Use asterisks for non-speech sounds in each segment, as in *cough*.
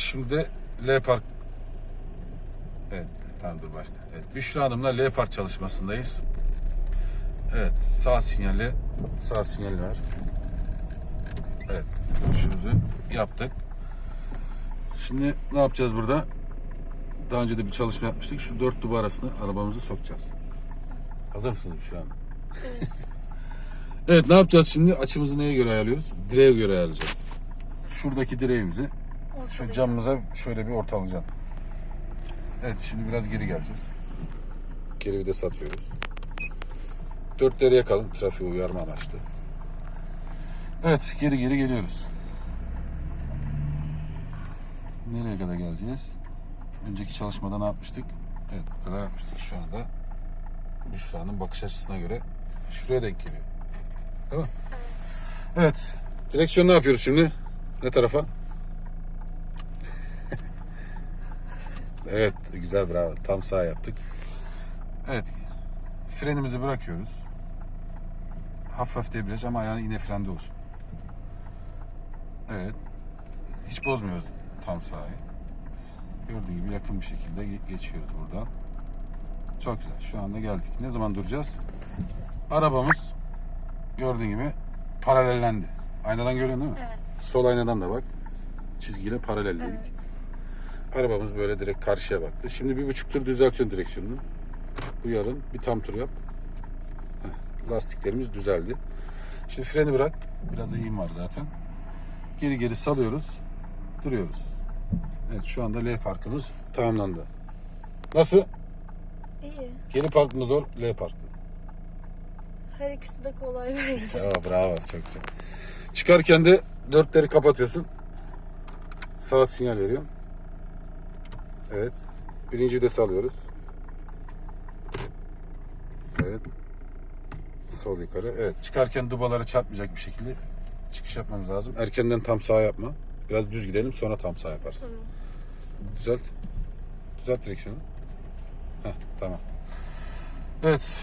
Şimdi L Park Evet, tamam dur başla. Evet, Büşra Hanım'la L Park çalışmasındayız. Evet, sağ sinyali, sağ sinyali var. Evet, dönüşümüzü yaptık. Şimdi ne yapacağız burada? Daha önce de bir çalışma yapmıştık. Şu dört duba arasına arabamızı sokacağız. Hazır mısınız Büşra Hanım? Evet. Evet ne yapacağız şimdi? Açımızı neye göre ayarlıyoruz? Direğe göre ayarlayacağız. Şuradaki direğimizi şu camımıza şöyle bir ortalayacağım. Evet şimdi biraz geri geleceğiz. Geri bir de satıyoruz. Dörtleri yakalım trafiği uyarma amaçlı. Evet geri geri geliyoruz. Nereye kadar geleceğiz? Önceki çalışmada ne yapmıştık? Evet bu kadar yapmıştık şu anda. Büşra'nın bakış açısına göre şuraya denk geliyor. Değil mi? Evet. Direksiyon ne yapıyoruz şimdi? Ne tarafa? Evet, güzel bravo. Tam sağ yaptık. Evet. Frenimizi bırakıyoruz. Hafif hafif debriyaj ama ayağın yine frende olsun. Evet. Hiç bozmuyoruz tam sağı. Gördüğün gibi yakın bir şekilde ge- geçiyoruz buradan. Çok güzel. Şu anda geldik. Ne zaman duracağız? Arabamız gördüğün gibi paralellendi. Aynadan görüyorsun değil mi? Evet. Sol aynadan da bak. Çizgiyle paralelledik. Evet. Arabamız böyle direkt karşıya baktı. Şimdi bir buçuk tur düzeltiyorsun direksiyonunu. Bu yarın bir tam tur yap. Heh, lastiklerimiz düzeldi. Şimdi freni bırak. Biraz eğim var zaten. Geri geri salıyoruz. Duruyoruz. Evet şu anda L parkımız tamamlandı. Nasıl? İyi. Geri park mı zor? L park mı? Her ikisi de kolay bence. *laughs* Bravo, bravo. Çok güzel. Çıkarken de dörtleri kapatıyorsun. Sağ sinyal veriyorum. Evet. Birinci vites alıyoruz. Evet. Sol yukarı. Evet. Çıkarken dubalara çarpmayacak bir şekilde çıkış yapmamız lazım. Erkenden tam sağ yapma. Biraz düz gidelim sonra tam sağ yaparsın. Tamam. Düzelt. Düzelt direksiyonu. Heh, tamam. Evet.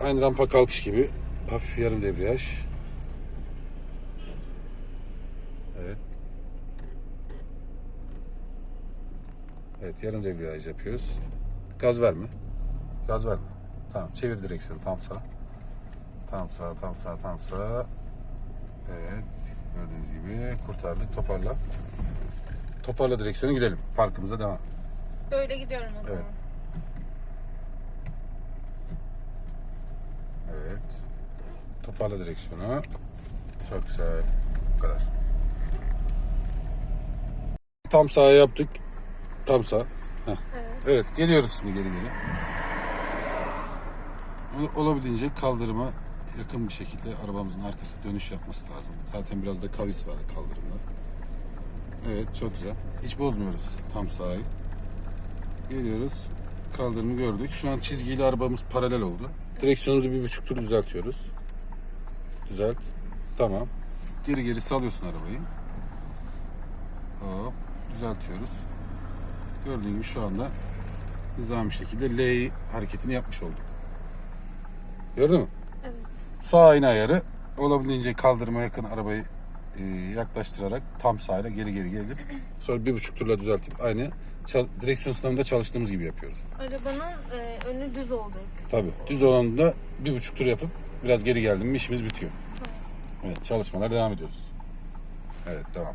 Aynı rampa kalkış gibi. Hafif yarım debriyaj. Evet. Evet yarım debriyaj yapıyoruz. Gaz verme. Gaz verme. Tamam çevir direksiyonu tam sağ. Tam sağ, tam sağ, tam sağ. Evet. Gördüğünüz gibi kurtardık. Toparla. Toparla direksiyonu gidelim. Parkımıza devam. Böyle gidiyorum o zaman. Evet. Evet. Toparla direksiyonu. Çok güzel. Bu kadar. Tam sağa yaptık. Tam sağ. Heh. Evet. Evet geliyoruz şimdi geri geri. Ol- Olabildiğince kaldırıma yakın bir şekilde arabamızın arkası dönüş yapması lazım. Zaten biraz da kavis var kaldırımda. Evet çok güzel. Hiç bozmuyoruz tam sağı. Geliyoruz. Kaldırımı gördük. Şu an çizgiyle arabamız paralel oldu. Direksiyonumuzu bir buçuk tur düzeltiyoruz. Düzelt. Tamam. Geri geri salıyorsun arabayı. Hop. Düzeltiyoruz. Gördüğün gibi şu anda nizami bir şekilde L hareketini yapmış olduk. Gördün mü? Evet. Sağ ayna ayarı olabildiğince kaldırıma yakın arabayı e, yaklaştırarak tam sağıyla geri geri gelip *clears throat* sonra bir buçuk turla düzeltip aynı direksiyon sınavında çalıştığımız gibi yapıyoruz. Arabanın e, önü düz olacak. Tabii. Düz olanında bir buçuk tur yapıp biraz geri geldim mi işimiz bitiyor. Evet çalışmalar devam ediyoruz. Evet devam.